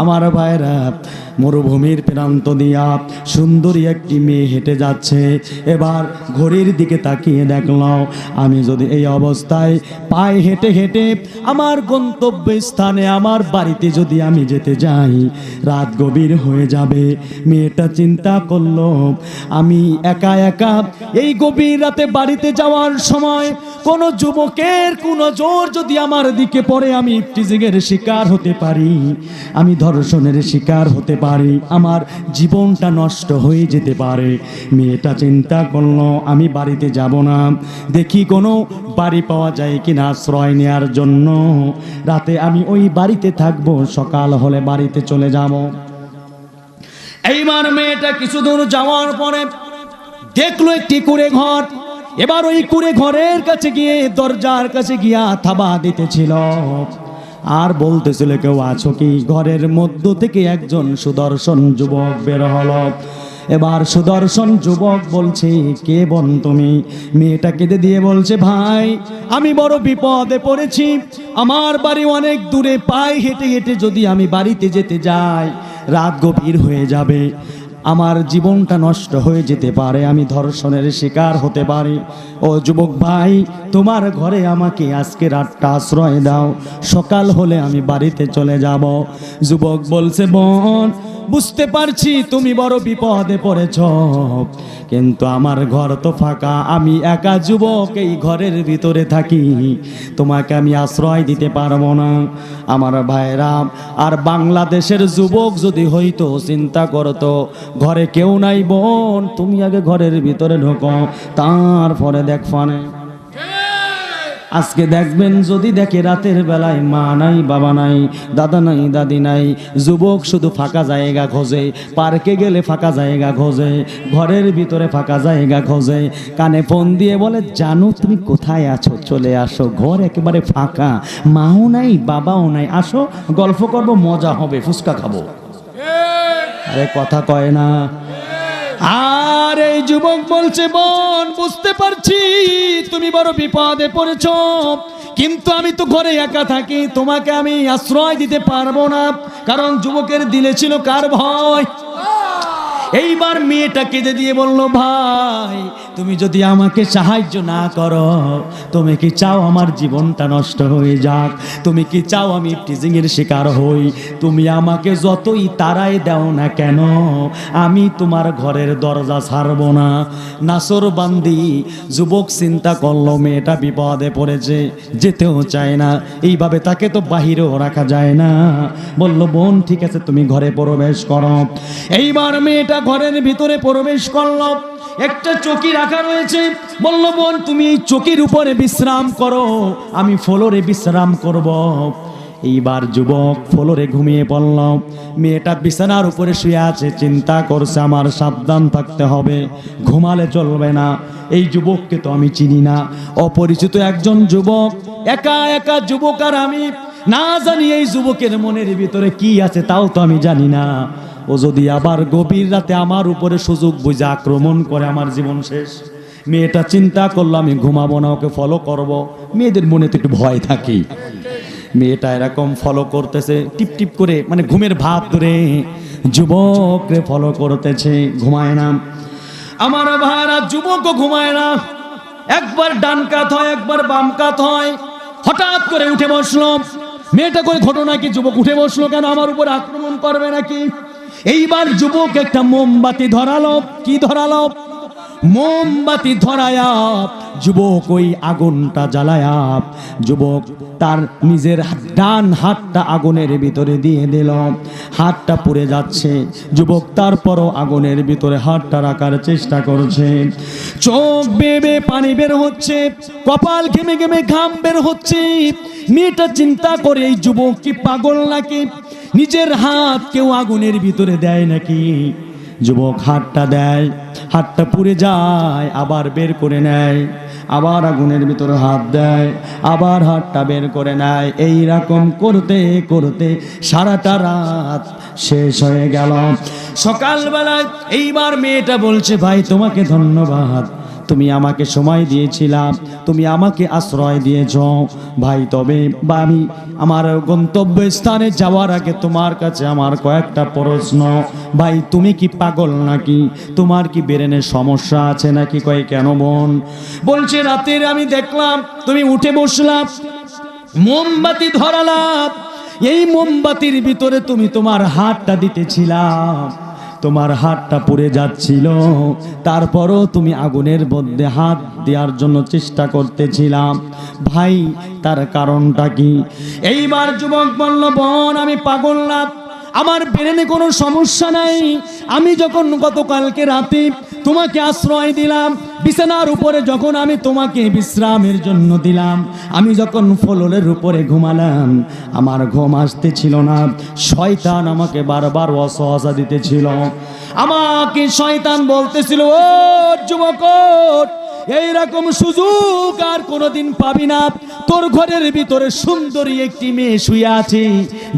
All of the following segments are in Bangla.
আমার ভাইরা, মরুভূমির প্রান্ত দিয়া সুন্দরী একটি মেয়ে হেঁটে যাচ্ছে। এবার ঘড়ির দিকে তাকিয়ে দেখলাম আমি যদি এই অবস্থায় পায়ে হেঁটে হেঁটে আমার গন্তব্য স্থানে আমার বাড়িতে যদি আমি যেতে যাই, রাত গভীর হয়ে যাবে। মেয়েটা চিন্তা করল, আমি একা একা এই গভীর রাতে বাড়িতে যাওয়ার সময় কোনো যুবকের কোনো জোর যদি আমার দিকে পড়ে, আমি টিজিংয়ের শিকার হতে পারি। আমি ধর্ষণের শিকার হতে পারি, আমার জীবনটা নষ্ট হয়ে যেতে পারে। মেয়েটা চিন্তা করল, আমি বাড়িতে যাব না। দেখি কোনো বাড়ি পাওয়া যায় কিনা আশ্রয় নেওয়ার জন্য। রাতে আমি ওই বাড়িতে থাকব, সকাল হলে বাড়িতে চলে যাব। এইবার মেয়েটা কিছু দূর যাওয়ার পরে দেখল একটি কুড়ে ঘর। এবার ওই কুড়ে ঘরের কাছে গিয়ে, দরজার কাছে গিয়া থাবা দিতেছিল। আর বলতেছিল কেউ, আছো কি ঘরের মধ্য থেকে একজন সুদর্শন যুবক বের হলো? এবার সুদর্শন যুবক বলছে, কে বন তুমি? মেয়েটা কেঁদে দিয়ে বলছে, ভাই, আমি বড় বিপদে পড়েছি। আমার বাড়ি অনেক দূরে, পায়ে হেঁটে হেঁটে যদি আমি বাড়িতে যেতে যাই, রাত গভীর হয়ে যাবে। আমার জীবনটা নষ্ট হয়ে যেতে পারে, আমি ধর্ষণের শিকার হতে পারি। ও যুবক ভাই, তোমার ঘরে আমাকে আজকে রাতটা আশ্রয় দাও। সকাল হলে আমি বাড়িতে চলে যাব। যুবক বলছে, বোন বুঝতে পারছি তুমি বড় বিপদে পড়েছ। কিন্তু আমার ঘর তো ফাঁকা, আমি একা যুবক, এই ঘরের ভিতরে থাকি। তোমাকে আমি আশ্রয় দিতে পারব না। আমার ভাইরা, আর বাংলাদেশের যুবক যদি হইতো, চিন্তা করতো, ঘরে কেউ নাই বোন, তুমি আগে ঘরের ভিতরে ঢোকো, তারপরে দেখ ফানে। আজকে দেখবেন যদি দেখে রাতের বেলায় মা নাই বাবা নাই দাদা নাই দাদি নাই যুবক শুধু ফাঁকা জায়গা খোঁজে পার্কে গেলে ফাঁকা জায়গা খোঁজে ঘরের ভিতরে ফাঁকা জায়গা খোঁজে কানে ফোন দিয়ে বলে জানো তুমি কোথায় আছো? চলে আসো ঘর একেবারে ফাঁকা মাও নাই বাবাও নাই আসো গল্প করব মজা হবে ফুচকা খাব। আরে কথা কয় না। আর এই যুবক বলছে, বোন, বুঝতে পারছি, তুমি বড় বিপদে পড়েছ, কিন্তু আমি তো ঘরে একা থাকি, তোমাকে আমি আশ্রয় দিতে পারব না, কারণ যুবকের দিলে ছিল কার ভয়? এইবার মেয়েটা কেঁদে দিয়ে বলল, ভাই তুমি যদি আমাকে সাহায্য না করো, তুমি কি চাও আমার জীবনটা নষ্ট হয়ে যাক? তুমি কি চাও আমি টিজিংয়ের শিকার হই? তুমি আমাকে যতই তারাই দাও না কেন, আমি তোমার ঘরের দরজা ছাড়বো না। নাসর বান্দি, যুবক চিন্তা করল, মেয়েটা বিপদে পড়েছে, যেতেও চায় না। এইভাবে তাকে তো বাহিরেও রাখা যায় না। বলল, বোন, ঠিক আছে, তুমি ঘরে প্রবেশ করো। এইবার মেয়েটা ঘরের ভিতরে প্রবেশ করল। একটা চকি রাখা রয়েছে। বলল, বোন, তুমি এই চকির উপরে বিশ্রাম করো। আমি ফ্লোরে বিশ্রাম করব। এইবার যুবক ফ্লোরে ঘুমিয়ে পড়ল। মেয়েটা বিছানার উপরে শুয়ে আছে, চিন্তা করছে, আমার সাবধান থাকতে হবে, ঘুমালে চলবে না। এই যুবককে তো আমি চিনি না। অপরিচিত একজন যুবক, একা একা যুবক আর আমি, না জানি এই যুবকের মনের ভিতরে কি আছে, তাও তো আমি জানি না। ও যদি আবার গভীর রাতে আমার উপরে সুযোগ বুঝে আক্রমণ করে আমার জীবন শেষ, মেয়েটা চিন্তা করল, আমি ঘুমাবো না, ওকে ফলো করব। মেয়েদের মনে তো একটু ভয় থাকে। মেয়েটা এরকম ফলো করতেছে, টিপ টিপ করে মানে ঘুমের ভাত ধরে, যুবকরে ফলো করতেছে, ঘুমায় না। আমার ভাইরা যুবকও ঘুমায় না। একবার ডান কাত হয়, একবার বাম কাত হয়। হঠাৎ করে উঠে বসল। মেয়েটা করে ঘটনা কি? যুবক উঠে বসল, কেন আমার উপর আক্রমণ করবে নাকি? এইবার যুবক একটা মোমবাতি ধরালো, কি ধরালো? মোমবাতি ধরায়া যুবক ওই আগুনটা জ্বালায়া, যুবক তার নিজের ডান হাতটা আগুনের ভিতরে দিয়ে দিল। হাতটা পুড়ে যাচ্ছে, যুবক তারপরও আগুনের ভিতরে হাতটা রাখার চেষ্টা করছে। চোখ বেবে পানি বের হচ্ছে, কপাল ঘেমে ঘেমে ঘাম বের হচ্ছে। মেয়েটা চিন্তা করে, এই যুবক কি পাগল নাকি? নিজের হাত কেউ আগুনের ভিতরে দেয় নাকি? যুবক হাতটা দেয়, হাতটা পুড়ে যায়, আবার বের করে নেয়, আবার আগুনের ভিতরে হাত দেয়, আবার হাতটা বের করে নেয়। এই রকম করতে করতে সারাটা রাত শেষ হয়ে গেল। সকালবেলায় এইবার মেয়েটা বলছে, ভাই, তোমাকে ধন্যবাদ। তুমি আমাকে সময় দিয়েছিলাম তুমি আমাকে আশ্রয় দিয়েছ। ভাই, তবে বা আমি আমার গন্তব্য স্থানে যাওয়ার আগে তোমার কাছে আমার কয়েকটা প্রশ্ন। ভাই, তুমি কি পাগল নাকি? তোমার কি বেরেনের সমস্যা আছে নাকি? কয়, কেন বোন? বলছে, রাতের আমি দেখলাম, তুমি উঠে বসলাম, মোমবাতি ধরালাম। এই মোমবাতির ভিতরে তুমি তোমার হাতটা দিতেছিলাম তোমার হাতটা পুড়ে যাচ্ছিল। তারপরও তুমি আগুনের মধ্যে হাত দেওয়ার জন্য চেষ্টা করতেছিলাম। ভাই, তার কারণটা কি? এইবার যুবক বলল, বোন, আমি পাগল না। আমার ব্রেনে কোনো সমস্যা নাই। আমি যখন গতকালকে রাতে তোমাকে আশ্রয় দিলাম। বিছানার উপরে যখন আমি তোমাকে বিশ্রামের জন্য দিলাম, আমি যখন ফললের উপরে ঘুমালাম, আমার ঘুম আসতে ছিল না। শয়তান আমাকে বারবার অসহসা দিতেছিল। আমাকে শয়তান বলতেছিল, ও যুবক এইরকম সুযোগ আর কোনোদিন পাবি না। তোর ঘরের ভিতরে সুন্দরী একটি মেয়ে শুয়ে আছে,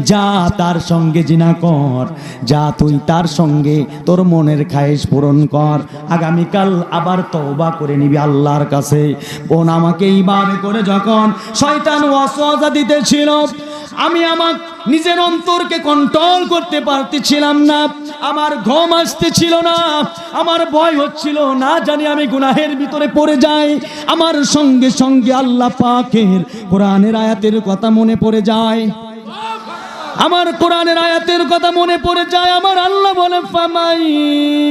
যা তার সঙ্গে জিনা কর, যা তুই তার সঙ্গে তোর মনের খায়েশ পূরণ কর। আগামীকাল আবার তওবা করে নিবি আল্লাহর কাছে। বোন আমাকে এইভাবে করে যখন শয়তান ওয়াসওয়াসা দিতেছিল আমি আমার নিজের অন্তরকে কন্ট্রোল করতে পারতেছিলাম না। আমার ঘুম আসতেছিল না। আমার ভয় হচ্ছিল, না জানি আমি গুনাহের ভিতরে পড়ে যাই। আমার সঙ্গে সঙ্গে আল্লাহ পাকের কোরআনের আয়াতের কথা মনে পড়ে যায়। আমার কোরআনের আয়াতের কথা মনে পড়ে যায়। আমার আল্লাহ বলে, ফামাই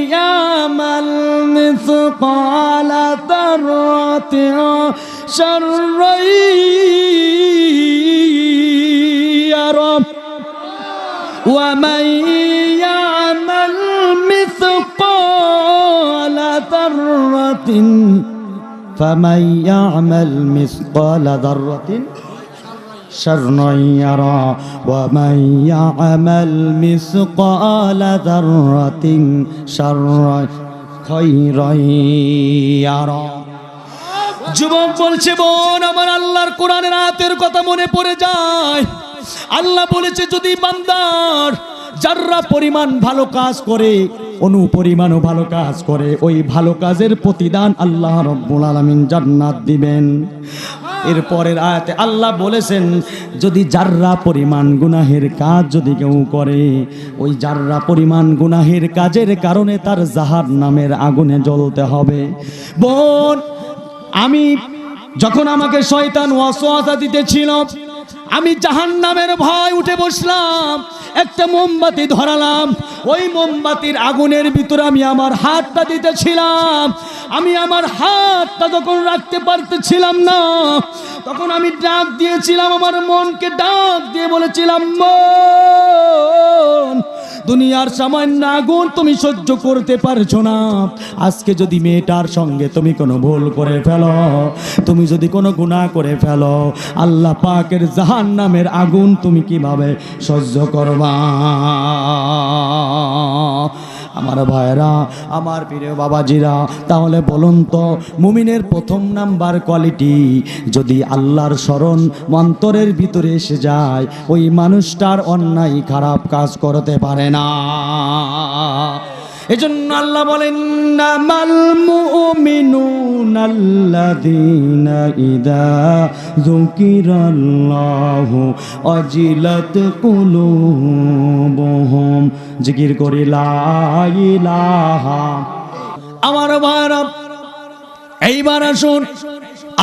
ইয়ামাল মিসকালা শাররাই ইয়ারা ومن يعمل مثقال ذرة فمن يعمل مثقال ذرة شرا يرى ومن يعمل مثقال ذرة شرا خيرا يرى যুবক বলছে বোন আমার আল্লাহর কোরআনের আয়াতের কথা মনে পড়ে যায় আল্লাহ বলেছে, যদি বান্দার যাররা পরিমাণ ভালো কাজ করে অনু পরিমাণও ভালো কাজ করে, ওই ভালো কাজের প্রতিদান আল্লাহ রব্বুল আলামিন জান্নাত দিবেন। এরপরের আয়াতে আল্লাহ বলেছেন, যদি যাররা পরিমাণ গুনাহের কাজ যদি কেউ করে, ওই যাররা পরিমাণ গুনাহের কাজের কারণে তার জাহার নামের আগুনে জ্বলতে হবে। বোন, আমি যখন আমাকে শয়তান ওয়াসওয়াসা দিতেছিল আমি জাহান নামের ভয় উঠে বসলাম, একটা মোমবাতি ধরালাম, ওই মোমবাতির আগুনের ভিতরে আমি আমার হাতটা দিতেছিলাম। আমি আমার হাতটা যখন রাখতে পারতেছিলাম না, তখন আমি ডাক দিয়েছিলাম, আমার মনকে ডাক দিয়ে বলেছিলাম, মন দুনিয়ার সামান্য আগুন তুমি সহ্য করতে পারছ না। আজকে যদি মেয়েটার সঙ্গে তুমি কোনো ভুল করে ফেলো, তুমি যদি কোনো গুণা করে ফেলো, আল্লাহ পাকের জাহান নামের আগুন তুমি কীভাবে সহ্য করবা? আমার ভাইরা আমার প্রিয় বাবাজিরা, তাহলে বলুন তো, মুমিনের প্রথম নাম্বার কোয়ালিটি যদি আল্লাহর স্মরণ মন্তরের ভিতরে এসে যায়, ওই মানুষটার অন্যায় খারাপ কাজ করতে পারে না। এজন্য আল্লাহ বলেন, নামাল মুমিনুনাল্লাযীনা ইদা যুকিরাল্লাহু অজিলাত কুলুবুহুম। জিকির করি, লা ইলাহা আমার ভাইরা এইবার আসুন,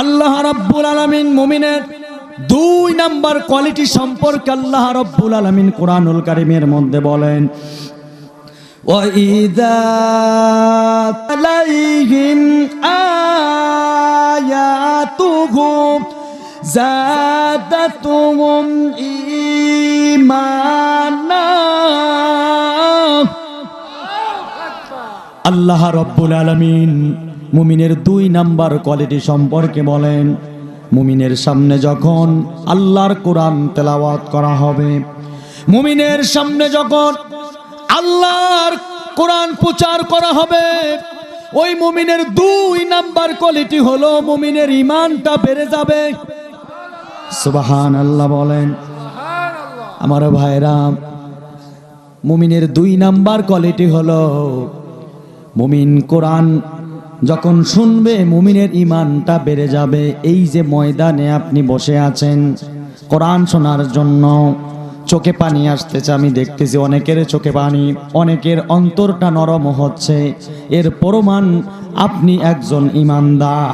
আল্লাহ রাব্বুল আলামিন মুমিনের দুই নাম্বার কোয়ালিটি সম্পর্কে আল্লাহ রাব্বুল আলামিন কোরআনুল কারিমের মধ্যে বলেন وإذا عليهم آياته زادتهم إيمانا আল্লাহ রব্বুল আলমিন মুমিনের দুই নাম্বার কোয়ালিটি সম্পর্কে বলেন মুমিনের সামনে যখন আল্লাহর কোরআন তেলাওয়াত করা হবে মুমিনের সামনে যখন আল্লাহর কোরআন প্রচার করা হবে। ওই মুমিনের দুই নাম্বার কোয়ালিটি হলো মুমিনের ইমানটা বেড়ে যাবে। সুবাহান আল্লাহ বলেন। আমার ভাইরা, মুমিনের দুই নাম্বার কোয়ালিটি হলো মুমিন কোরআন যখন শুনবে, মুমিনের ইমানটা বেড়ে যাবে। এই যে ময়দানে আপনি বসে আছেন কোরআন শোনার জন্য চোখে পানি আসতেছে, আমি দেখতেছি অনেকের চোখে পানি, অনেকের অন্তরটা নরম হচ্ছে। এর প্রমাণ, আপনি একজন ইমানদার।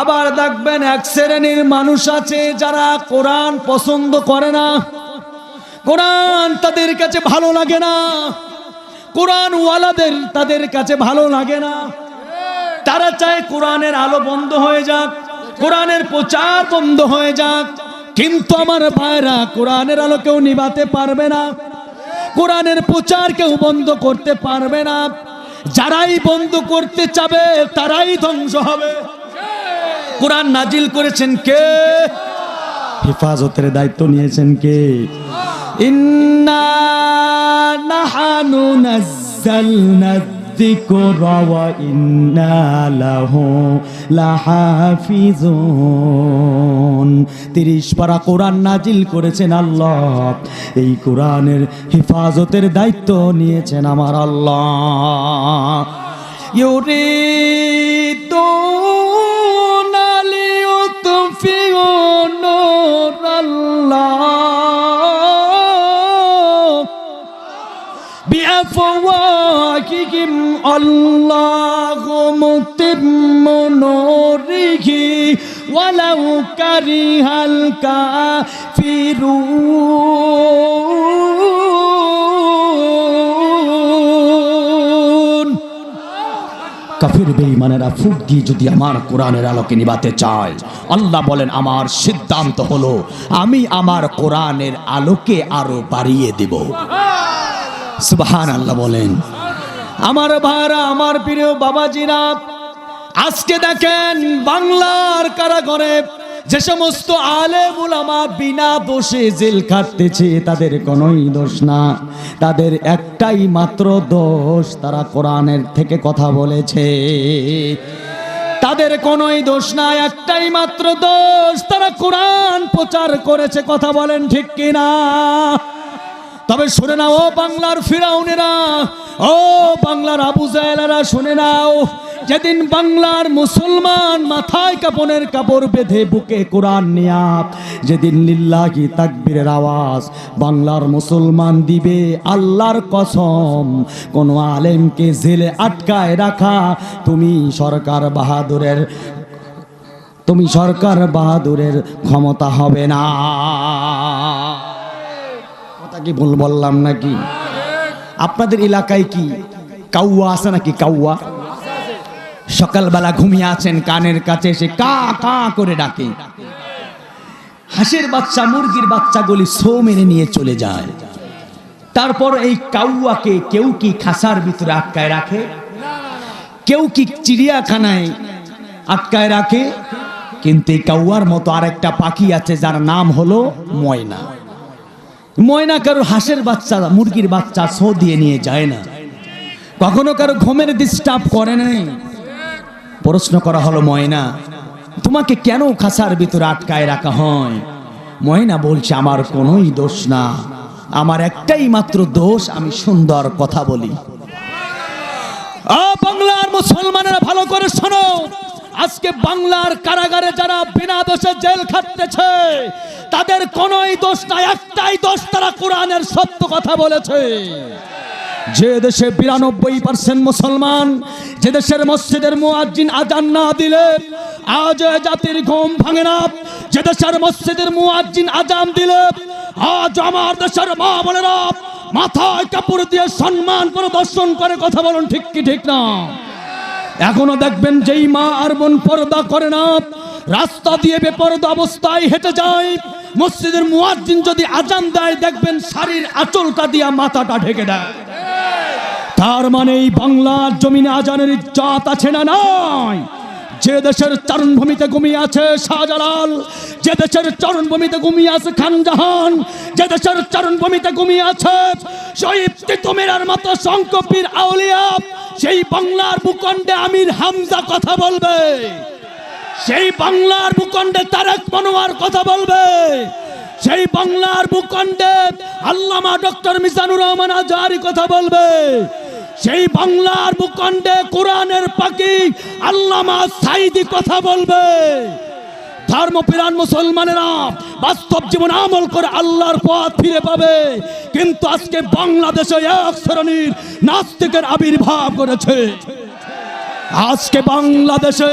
আবার দেখবেন এক শ্রেণির মানুষ আছে যারা কোরআন পছন্দ করে না। কোরআন তাদের কাছে ভালো লাগে না। কোরআন ওয়ালাদের তাদের কাছে ভালো লাগে না। তারা চায় কোরআনের আলো বন্ধ হয়ে যাক, কোরআনের প্রচার বন্ধ হয়ে যাক। কিন্তু আমার ভাইরা কোরআনের আলো কেউ নিভাতে পারবে না। কোরআনের প্রচার কেউ বন্ধ করতে পারবে না। যারাই বন্ধ করতে চাবে, তারাই ধ্বংস হবে। কোরআন নাজিল করেছেন কে? হেফাজতের দায়িত্ব নিয়েছেন কে? ইন্না নাহানু নাজ্জালনা الذكر وإنا له লাহাফিজুন তিরিশ পারা কোরআন নাজিল করেছেন আল্লাহ এই কোরআনের হেফাজতের দায়িত্ব নিয়েছেন আমার আল্লাহ يريدون ليطفئوا نور بأفواههم الله متم نوره ولو كره الكافرون কাফির বেঈমানেরা ফুক দিয়ে যদি আমার কোরআনের আলোকে নিবাতে চায় আল্লাহ বলেন আমার সিদ্ধান্ত হলো আমি আমার কোরআনের আলোকে আরো বাড়িয়ে দেব সুবহান আল্লাহ বলেন। আমার ভাইরা, আমার প্রিয় বাবাজিরা, আজকে দেখেন বাংলার কারাগারে যে সমস্ত আলেম উলামা বিনা দোষে জেল খাটতেছে, তাদের কোনোই দোষ না। তাদের একটাই মাত্র দোষ, তারা কোরআনের থেকে কথা বলেছে। তাদের কোনোই দোষ নাই একটাই মাত্র দোষ, তারা কোরআন প্রচার করেছে, কথা বলেন ঠিক কিনা? তবে শুনে নাও, ও বাংলার ফিরাউনেরা, ও বাংলার আবু জাহেলেরা, শুনে নাও, যেদিন বাংলার মুসলমান মাথায় কাপনের কাপড় বেঁধে বুকে কোরআন নিয়া, যেদিন লিল্লাহি তাকবীরের আওয়াজ বাংলার মুসলমান দিবে আল্লাহর কসম, কোন আলেমকে জেলে আটকায় রাখা, তুমি সরকার বাহাদুরের, তুমি সরকার বাহাদুরের ক্ষমতা হবে না। কি ভুল বললাম নাকি? আপনাদের এলাকায় কি কাউয়া আছে নাকি কাউয়া? সকালবেলা ঘুমিয়ে আছেন, কানের কাছে এসে কা কা করে ডাকে। হাঁসের বাচ্চা, মুরগির বাচ্চাগুলি সো মেরে নিয়ে চলে যায়। তারপর এই কাউয়াকে কেউ কি খাসার ভিতরে আটকায় রাখে? কেউ কি চিড়িয়াখানায় আটকায় রাখে? কিন্তু এই কাউয়ার মতো আরেকটা পাখি আছে যার নাম হলো ময়না। ময়না কারও হাঁসের বাচ্চা, মুরগির বাচ্চা সো দিয়ে নিয়ে যায় না। কখনো কারও ঘুমের ডিস্টার্ব করে নাই? প্রশ্ন করা হলো, ময়না, তোমাকে কেন খাসার ভিতরে আটকায় রাখা হয়? ময়না বলছে, আমার কোনোই দোষ না। আমার একটাই মাত্র দোষ, আমি সুন্দর কথা বলি। বাংলার মুসলমানেরা ভালো করে শোনো। আজকে বাংলার কারাগারে যারা বিনা দোষে জেল খাটতেছে তাদের কোনোই দোষ নাই, একটাই দোষ তারা কোরআনের সত্য কথা বলেছে। যে দেশে বিরানব্বই পার্সেন্ট মুসলমান, যে দেশের মসজিদের মুয়াজ্জিন আজান না দিলে আজ জাতির ঘুম ভাঙে না। যে দেশের মসজিদের মুয়াজ্জিন আজান দিলে আজ আমার দেশের মা বোনেরা মাথায় কাপড় দিয়ে সম্মান করে, দর্শন করে কথা বলুন ঠিক কি ঠিক না? এখনও দেখবেন যেই মা আর বোন পর্দা করে না রাস্তা দিয়ে বেপরদা অবস্থায় হেঁটে যায়। মসজিদের মুয়াজ্জিন যদি আজান দেয়, দেখবেন শাড়ির আঁচলটা দিয়া মাথাটা ঢেকে দেয়। তার মানে এই বাংলার জমিনে আজানের ইজ্জত আছে না নাই? যে দেশের চরণভূমিতে ঘুমিয়ে আছে শাহজালাল, যে দেশের চরণভূমিতে ঘুমিয়ে আছে খানজাহান যে দেশের চরণভূমিতে ঘুমিয়ে আছে শহীদ তিতুমিরার মতো শঙ্কপীর আউলিয়া, সেই বাংলার ভূখণ্ডে আমির হামজা কথা বলবে। সেই বাংলার ভূখণ্ডে তারেক মনোয়ার কথা বলবে। সেই বাংলার ভূখণ্ডে আল্লামা ডক্টর মিজানুর রহমান আজহারি কথা বলবে। সেই বাংলার ভূখণ্ডে কোরআনের পাখি আল্লামা সাইদি কথা বলবে। ধর্মপ্রাণ মুসলমানেরা বাস্তব জীবন আমল করে আল্লাহর পথ ফিরে পাবে। কিন্তু আজকে বাংলাদেশে এক শ্রেণির নাস্তিকের আবির্ভাব করেছে আজকে বাংলাদেশে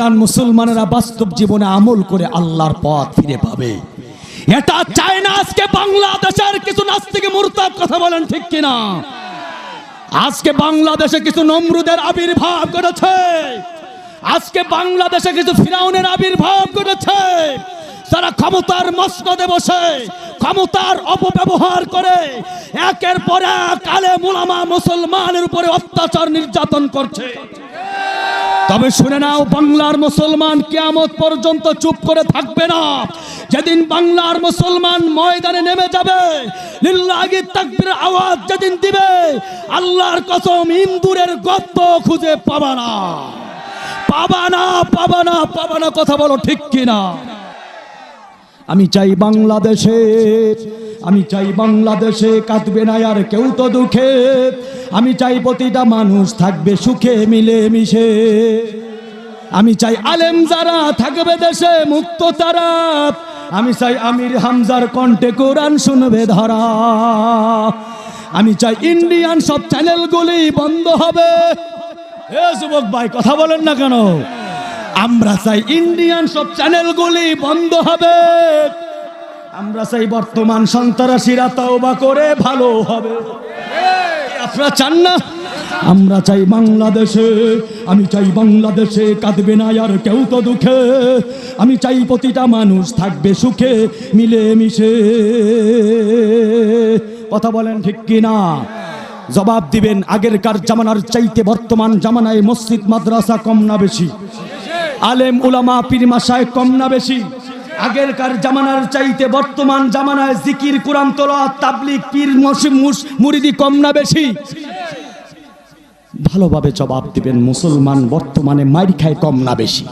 ধর্মপ্রাণ মুসলমানেরা বাস্তব জীবনে আমল করে আল্লাহর পথ ফিরে পাবে। এটা চায় না আজকে বাংলাদেশের কিছু নাস্তিকে মুরতাদ কথা বলেন ঠিক কিনা? আজকে বাংলাদেশে কিছু নমরুদের আবির্ভাব করেছে আজকে বাংলাদেশে কিছু ফিরাউনের আবির্ভাব করেছে তারা ক্ষমতার মস্কদে বসে, ক্ষমতার অপব্যবহার করে, একের পর এক আলে মুলামা মুসলমানের উপরে অত্যাচার নির্যাতন করছে। তবে শুনে নাও, বাংলার মুসলমান কেয়ামত পর্যন্ত চুপ করে থাকবে না। যেদিন বাংলার মুসলমান ময়দানে নেমে যাবে আওয়াজ যেদিন দিবে, আল্লাহর কসম ইন্দুরের গর্ত খুঁজে পাবানা পাবা না পাবা না পাবা না, কথা বলো ঠিক কিনা? আমি চাই বাংলাদেশে, আমি চাই বাংলাদেশে কাঁদবে না আর কেউ তো দুঃখে। আমি চাই প্রতিটা মানুষ থাকবে সুখে, মিলে মিশে। আমি চাই আলেম যারা থাকবে দেশে, মুক্ত তারা। আমি চাই আমির হামজার কণ্ঠে কোরআন শুনবে ধরা। আমি চাই ইন্ডিয়ান সব চ্যানেলগুলি বন্ধ হবে। এ যুবক ভাই, কথা বলেন না কেন? আমরা চাই ইন্ডিয়ান সব চ্যানেলগুলি বন্ধ হবে। আমরা চাই বর্তমান সন্ত্রাসীরা তওবা করে ভালো হবে। আপনারা চান না? আমরা চাই বাংলাদেশে, আমি চাই বাংলাদেশে কাঁদবে না আর কেউ তো দুঃখে। আমি চাই প্রতিটা মানুষ থাকবে সুখে মিলে মিশে কথা বলেন ঠিক কি না? জবাব দিবেন আগেরকার জামানার চাইতে বর্তমান জামানায় মসজিদ, মাদ্রাসা কম না বেশি। আলেম উলামা পীর মাসায় কম না বেশি। আগেরকার জামানার চাইতে বর্তমান জামানায় জিকির, কোরআন তোলা তাবলিক পীর মুরিদি কম না বেশি। ভালোভাবে জবাব দিবেন, মুসলমান বর্তমানে মাইর খায় কম না বেশি।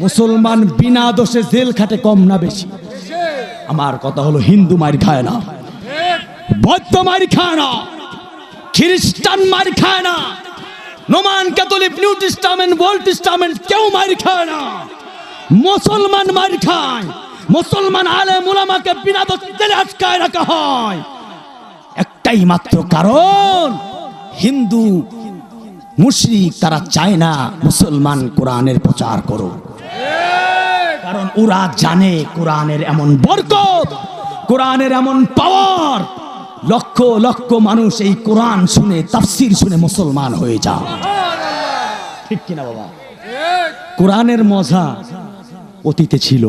মুসলমান বিনা দোষে জেল খাটে কম না বেশি। আমার কথা হলো হিন্দু মার খায় না। বৌদ্ধ মার খায় না। খ্রিস্টান মার খায় না। Roman Catholic, new testament, old testament, কেউ মার খায় না। মুসলমান মার খায়। মুসলমান আলে মুলামাকে বিনা দোষে আটকায় রাখা হয়। একটাই মাত্র কারণ, হিন্দু, মুশরিক, তারা চায় না মুসলমান কোরআনের প্রচার করো কারণ ওরা জানে কোরআনের এমন বরকত, কোরআনের এমন পাওয়ার লক্ষ লক্ষ মানুষ এই কোরআন শুনে, তাফসির শুনে মুসলমান হয়ে যায় ঠিক কিনা বাবা? কোরআনের মজা অতীতে ছিল,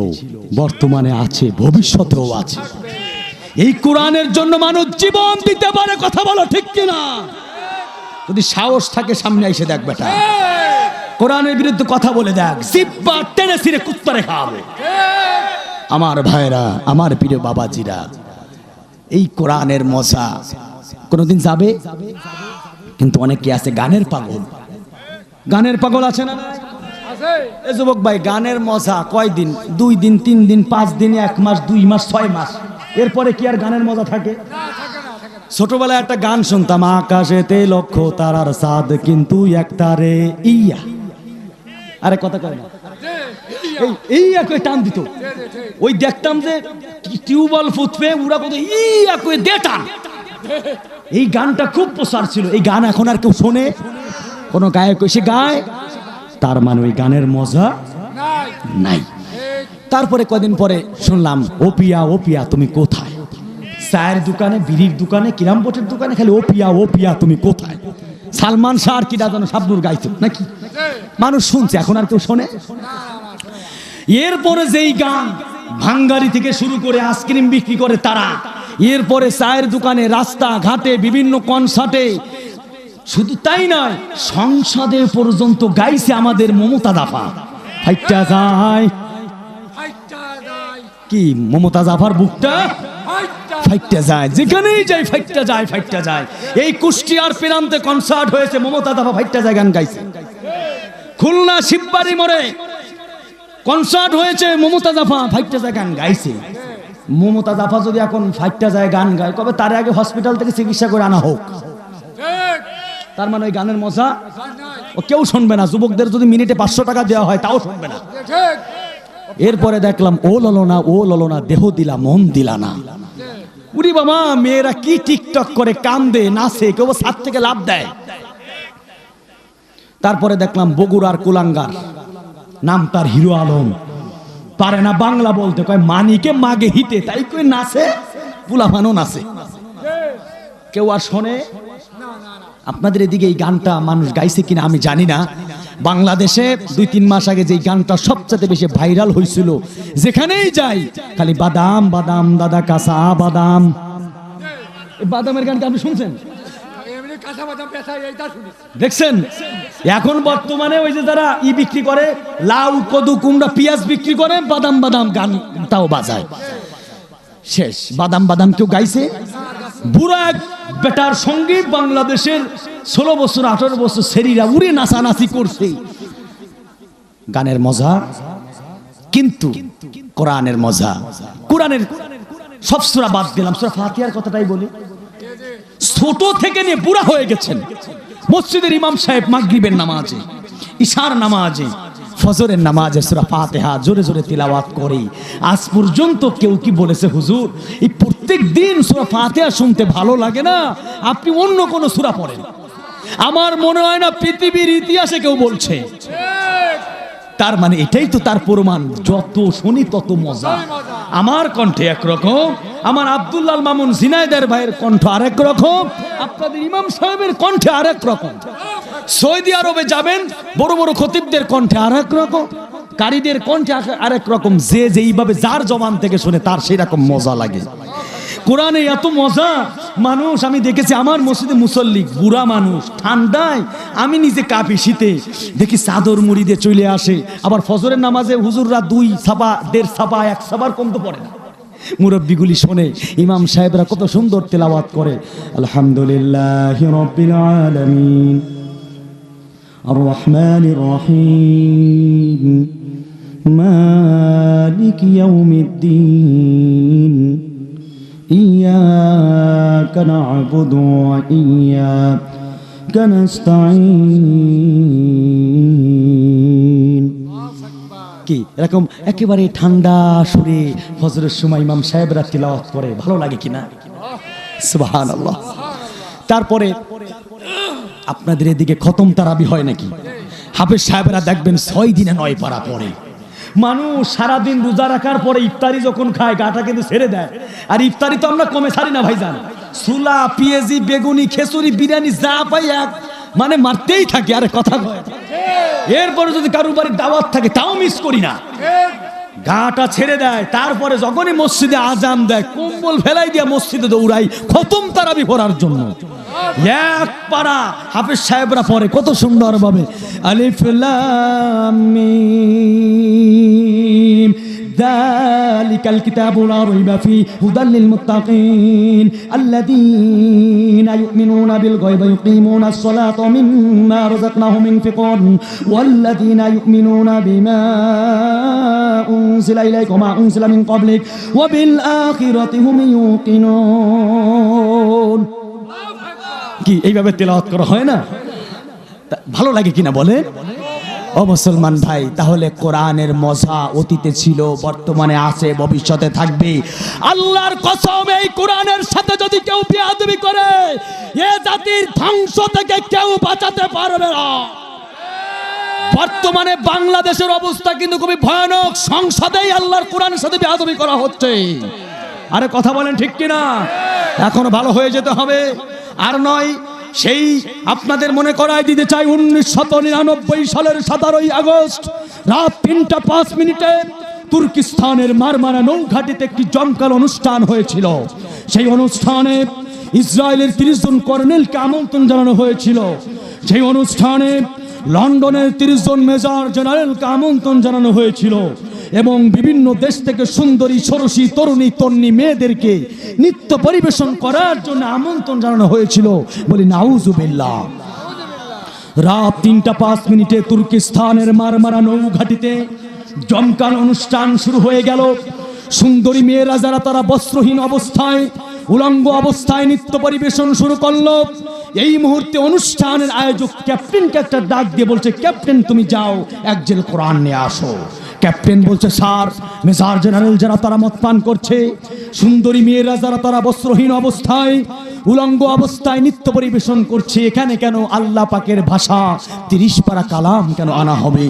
বর্তমানে আছে, ভবিষ্যতেও আছে। এই কোরআনের জন্য মানুষ জীবন দিতে পারে, কথা বলো ঠিক কিনা? যদি সাহস থাকে, সামনে এসে দেখ বেটা। কোরআনের বিরুদ্ধে কথা বলে দেখ। জিব্বা টেনে সিরে কুত্তরে খাওয়াবে। আমার ভাইরা আমার প্রিয় বাবাজিরা এই কোরআনের মজা। কোনোদিন যাবে? কিন্তু অনেকে আছে গানের পাগল। গানের পাগল আছে না? এ যুবক ভাই গানের মজা কয়দিন? দুই দিন তিন দিন পাঁচ দিন এক মাস দুই মাস ছয় মাস। এরপরে কি আর গানের মজা থাকে? ছোটবেলায় একটা গান শুনতাম আকাশেতে লক্ষ তারার সাদ কিন্তু এক তারে ইয়া। আরে কথা কয় না। এই একই টান দিত। ওই দেখতাম যে টিউবওয়েল ফুটবে, ওরা কত ই এই গানটা খুব প্রচার ছিল। এই গান এখন আর কেউ শোনে? কোনো গায়ক এসে গায়? তার মানে ওই গানের মজা নাই। তারপরে কদিন পরে শুনলাম, ওপিয়া ওপিয়া, তুমি কোথায়? চায়ের দোকানে, বিড়ির দোকানে, কিরাম বোটের দোকানে খালি, ওপিয়া ওপিয়া, তুমি কোথায়? সালমান শাহ আর কিরা যেন শাবনুর গাইতো, নাকি? মানুষ শুনছে, এখন আর কেউ শোনে? এরপরে যেই গান ভাঙ্গারি থেকে শুরু করে আইসক্রিম বিক্রি করে তারা এরপরে চায়ের দোকানে রাস্তা ঘাটে বিভিন্ন কনসার্টে শুধু তাই নয় সংসদে পর্যন্ত গাইছে আমাদের মমতা দাফা। ফাইটটা যায়। কি মমতা জাফার বুকটা? ফাইটটা ফাইটটা যায়। যেখানেই যাই ফাইটটা যায় ফাইটটা যায়। এই কুষ্টিয়ার প্রান্তে কনসার্ট হয়েছে মমতা দাফা ফাইটটা যায় গান গাইছে। খুলনা শিববাড়ি মোড়ে কনসার্ট হয়েছে, মমতা জাফা ফাইটটা যায় গান গাইছে। মমতা জাফা যদি এখন ফাইটটা যায় গান গায়, কবে তার আগে হসপিটাল থেকে চিকিৎসা করে আনা হোক? তার মানে ওই গানের মজা? ও কেউ শুনবে না, যুবকদের যদি মিনিটে পাঁচশো টাকা দেওয়া হয়, তাও শুনবে না। এরপরে দেখলাম, ও ললো না, ও ললো না, দেহ দিলা, মন দিলা না। উরি বাবা, মেয়েরা কি টিকটক করে, কান্দে, নাচে, কেউ সাত থেকে লাভ দেয়। তারপরে দেখলাম বগুড়ার কুলাঙ্গার। নাম তার হিরো আলম। পারে না বাংলা বলতে, কয় মানিকে মাগে হিতে, তাই কই নাচে পুলাফানো নাচে। কেউ আর শোনে? আপনাদের এদিকে এই গানটা মানুষ গাইছে কিনা আমি জানি না। বাংলাদেশে দুই তিন মাস আগে যে গানটা সবচেয়ে বেশি ভাইরাল হয়েছিল, যেখানেই যাই, খালি বাদাম বাদাম, দাদা কাঁচা বাদাম। বাদামের গানটা আপনি শুনছেন? দেখছেন? এখন বর্তমানে ওই যে যারা ই বিক্রি করে, লাউ, কদু, কুমড়া, পেঁয়াজ বিক্রি করে, বাদাম বাদাম গান তাও বাজায়। শেষ। বাদাম বাদাম কেউ গাইছে? বুড়া এক বেটার সঙ্গে বাংলাদেশের ষোলো বছর, আঠারো বছর সেরিরা উড়ে নাচানাচি করছে। গানের মজা, কিন্তু কোরআনের মজা। কোরআনের সব সুরা বাদ দিলাম। সুরা কথাটাই বলি। ছোট থেকে নিয়ে বুড়া হয়ে গেছেন। মসজিদের ইমাম সাহেব মাগরিবের নামাজে, ইশার নামাজে, ফজরের নামাজে সুরা ফাতেহা জোরে জোরে তিলাওয়াত করে। আজ পর্যন্ত কেউ কি বলেছে, হুজুর, এই প্রত্যেক দিন সুরা ফাতেহা শুনতে ভালো লাগে না? আপনি অন্য কোনো সুরা পড়েন। আমার মনে হয় না পৃথিবীর ইতিহাসে কেউ বলছে। তার মানে এটাই তো তার প্রমাণ। যত শুনি তত মজা। আমার কণ্ঠে একরকম, আমার আব্দুল্লাল মামুন জিনাইদার ভাইয়ের কণ্ঠ আরেক রকম, আপনাদের ইমাম সাহেবের কণ্ঠে আরেক রকম। সৌদি আরবে যাবেন, বড় বড় খতিবদের কণ্ঠে আরেক রকম, কারীদের কণ্ঠে আরেক রকম, যে যেইভাবে যার জবান থেকে শুনে তার সেই রকম মজা লাগে। কোরআনে এত মজা। মানুষ, আমি দেখেছি আমার মসজিদে মুসল্লি, বুড়া মানুষ, ঠান্ডায়। আমি নিজে কাঁপি শীতে দেখি চাদর মুড়ি দিয়ে চলে আসে। আবার ফজরের নামাজে হুজুররা দুই সাপা দেড় সাপা এক সাপার কমতে পড়ে না। মুরব্বীগুলি শোনে, ইমাম সাহেবরা কত সুন্দর তেলাওয়াত করে। আলহামদুলিল্লাহ রব্বিল আলামিন। আর রহমান রহিম إياك نعبد وإياك نستعين কি এরকম একেবারে ঠান্ডা সুরে ফজরের সময় ইমাম সাহেবরা তিলাওয়াত করে ভালো লাগে কিনা সুবাহান আল্লাহ তারপরে আপনাদের এদিকে খতম তারাবি হয় নাকি হাফেজ সাহেবরা দেখবেন ছয় দিনে নয় পারা পড়ে মানুষ সারাদিন রোজা রাখার পরে ইফতারি যখন খায়, গাটা কিন্তু ছেড়ে দেয়। আর ইফতারি তো আমরা কমে ছাড়ি না, ভাইজান। সুলা পিএজি বেগুনি খেসুরি বিরিয়ানি, যা পাই এক। মানে মারতেই থাকে, আরে কথা এরপরে যদি কারও বাড়ির দাওয়াত থাকে, তাও মিস করি না। গাটা ছেড়ে দেয়, তারপরে যখনই মসজিদে আজান দেয়, কম্বল ফেলাই দিয়ে মসজিদে দৌড়াই, খতম তারাবি পড়ার জন্য। এক পাড়া হাফিজ সাহেবরা পরে কত সুন্দর ভাবে আলিফ লাম মিম ذلك الكتاب لا ريب فيه هدى للمتقين الذين يؤمنون بالغيب يقيمون الصلاة ومما رزقناهم ينفقون والذين يؤمنون بما أنزل إليك وما أنزل من قبلك وبالآخرة هم يوقنون কি এইভাবে তেলাওয়াত করা হয় না? ভালো লাগে কিনা বলে ও মুসলমান ভাই, তাহলে কোরআনের মজা অতীতে ছিল, বর্তমানে আছে, ভবিষ্যতে থাকবে। আল্লাহর কসম, এই কোরআনের সাথে যদি কেউ বেয়াদবি করে, এ জাতির ধ্বংস থেকে কেউ বাঁচাতে পারবে না। বর্তমানে বাংলাদেশের অবস্থা কিন্তু খুবই ভয়ানক। সংসদেই আল্লাহর কোরআনের সাথে বেয়াদবি করা হচ্ছে। আরে কথা বলেন ঠিক কিনা? এখনও ভালো হয়ে যেতে হবে। আর নয়, সেই আপনাদের মনে করায় দিতে চাই উনিশশো নিরানব্বই সালের সতেরোই আগস্ট, রাত তিনটা পাঁচ মিনিটে তুর্কিস্তানের মারমারা নৌঘাটিতে একটি জমকাল অনুষ্ঠান হয়েছিল। সেই অনুষ্ঠানে ইসরায়েলের তিরিশ জন কর্নেলকে আমন্ত্রণ জানানো হয়েছিল। সেই অনুষ্ঠানে লন্ডনের তিরিশ জন মেজর জেনারেলকে আমন্ত্রণ জানানো হয়েছিল এবং বিভিন্ন দেশ থেকে সুন্দরী ষোড়শী তরুণী, তন্নি মেয়েদেরকে নৃত্য পরিবেশন করার জন্য আমন্ত্রণ জানানো হয়েছিল। বলি, নাউজুবিল্লাহ। রাত তিনটা পাঁচ মিনিটে তুর্কিস্তানের মারমারা নৌঘাটিতে জমকান অনুষ্ঠান শুরু হয়ে গেল। সুন্দরী মেয়েরা যারা তারা বস্ত্রহীন অবস্থায়, উলঙ্গ অবস্থায় নৃত্য পরিবেশন শুরু করল। এই মুহূর্তে অনুষ্ঠানের আয়োজক ক্যাপ্টেনকে একটা ডাক দিয়ে বলছে, ক্যাপ্টেন, তুমি যাও এক জেল কোরআন নিয়ে আসো। ক্যাপ্টেন বলছে, স্যার, মেজার জেনারেল যারা তারা মত পান করছে, সুন্দরী মেয়েরা যারা তারা বস্ত্রহীন অবস্থায়, উলঙ্গ অবস্থায় নৃত্য পরিবেশন করছে, এখানে কেন আল্লাহ পাকের ভাষা তিরিশ পারা কালাম কেন আনা হবে?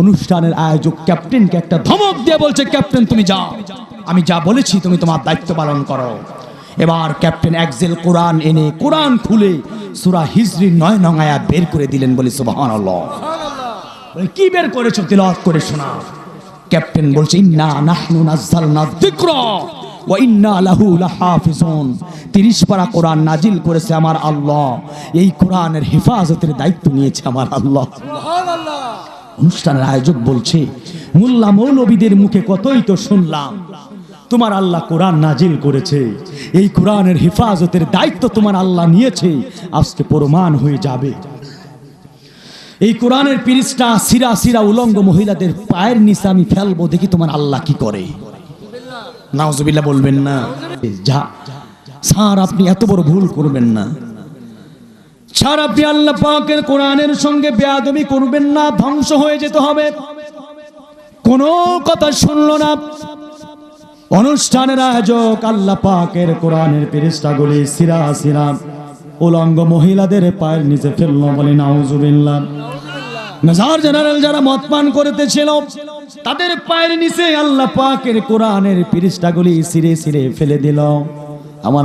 অনুষ্ঠানের আয়োজক ক্যাপ্টেনকে একটা ধমক দিয়ে বলছে, ক্যাপ্টেন, তুমি যাও, আমি যা বলেছি তুমি তোমার দায়িত্ব পালন করো। এবার ক্যাপ্টেন একজেল কোরআন এনে কোরআন খুলে সুরা হিজরি নয় নং আয়াত বের করে দিলেন বলে বলে, কি বের করেছ? তিলাওয়াত করে শোনা। ক্যাপ্টেন বলছে ইন্না নাহনু নাযালনা যিকরা ওয়া ইন্না লাহু লাহাফিজুন। 30 পারা কোরআন নাজিল করেছে আমার আল্লাহ। এই কোরআনের হেফাজতের দায়িত্ব নিয়েছে আমার আল্লাহ। সুবহানাল্লাহ। অনুষ্ঠানের আয়োজক বলছে মোল্লা মৌলবীদের মুখে কতই তো শুনলাম। তোমার আল্লাহ কোরআন নাজিল করেছে। এই কোরআনের হেফাজতের দায়িত্ব তোমার আল্লাহ নিয়েছে। আজকে প্রমাণ হয়ে যাবে। এই কোরআনের পিরিসটা সিরা সিরা উলঙ্গ মহিলাদের পায়ের নিচে আমি ফেলব দেখি তোমার আল্লাহ কি করে। নাউজুবিল্লাহ বলবেন না। যা স্যার আপনি এত বড় ভুল করবেন না। স্যার আপনি আল্লাহ পাকের কোরআনের সঙ্গে বেয়াদবি করবেন না, ধ্বংস হয়ে যেতে হবে। কোনো কথা শুনলো না। অনুষ্ঠানের আয়োজক আল্লাহ পাকের কোরআনের পেরিস্টাগুলি সিরা সিরা। উলঙ্গ মহিলাদের পায়ের নিচে ফেলল বলে নাউজুবিল্লাহ। জেনারেল যারা তাদের পায়ের নিচে পৃষ্ঠাগুলি সিরে সিরে ফেলে আমার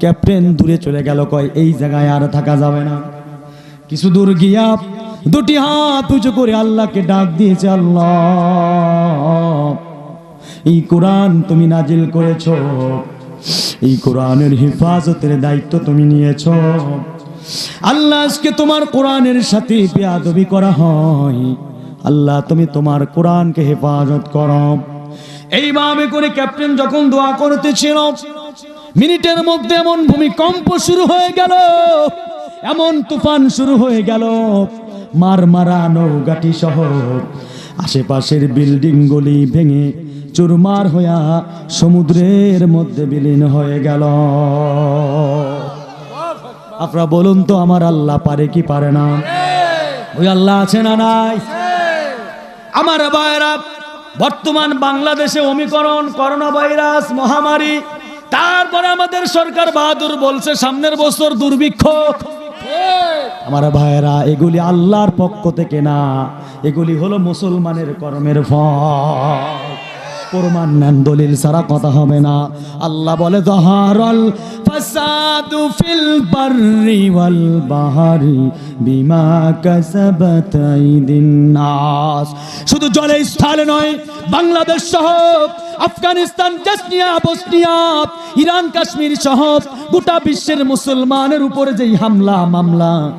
ক্যাপ্টেন দূরে চলে গেল, কয়, এই জায়গায় আর থাকা যাবে না। কিছু দূর গিয়া দুটি হাত উঁচু করে আল্লাহকে ডাক দিয়েছে, আল্লাহ! এই কোরআন তুমি নাজিল করেছ। এই কোরআনের হেফাজতের দায়িত্ব তুমি নিয়েছ। আল্লাহ আজকে তোমার কোরআনের সাথে বেয়াদবি করা হয়। আল্লাহ তুমি তোমার কোরআনকে হেফাজত করো। এইভাবে করে ক্যাপ্টেন যখন দোয়া করতেছিল, মিনিটের মধ্যে এমন ভূমিকম্প শুরু হয়ে গেল, এমন তুফান শুরু হয়ে গেল মার মারা নৌগাটি সহ আশেপাশের বিল্ডিং গুলি ভেঙে চুরমার হইয়া সমুদ্রের মধ্যে বিলীন হয়ে গেল। আপনারা বলুন তো, আমার আল্লাহ পারে কি পারে না? ওই আল্লাহ আছে না নাই? আমার ভাইরা বর্তমান বাংলাদেশে অমিকরণ করোনা ভাইরাস মহামারী, তারপরে আমাদের সরকার বাহাদুর বলছে, সামনের বছর দুর্ভিক্ষ। আমার ভাইয়েরা, এগুলি আল্লাহর পক্ষ থেকে না, এগুলি হলো মুসলমানের কর্মের ফল। প্রমাণ নেন দলিল ছাড়া কথা হবে না। আল্লাহ বলে ফাসাদু ফিল বাহারি বিমা শুধু জলে স্থলে নয়, বাংলাদেশ সহ আফগানিস্তান বসনিয়া, ইরান, কাশ্মীর সহ গোটা বিশ্বের মুসলমানের উপরে যেই হামলা মামলা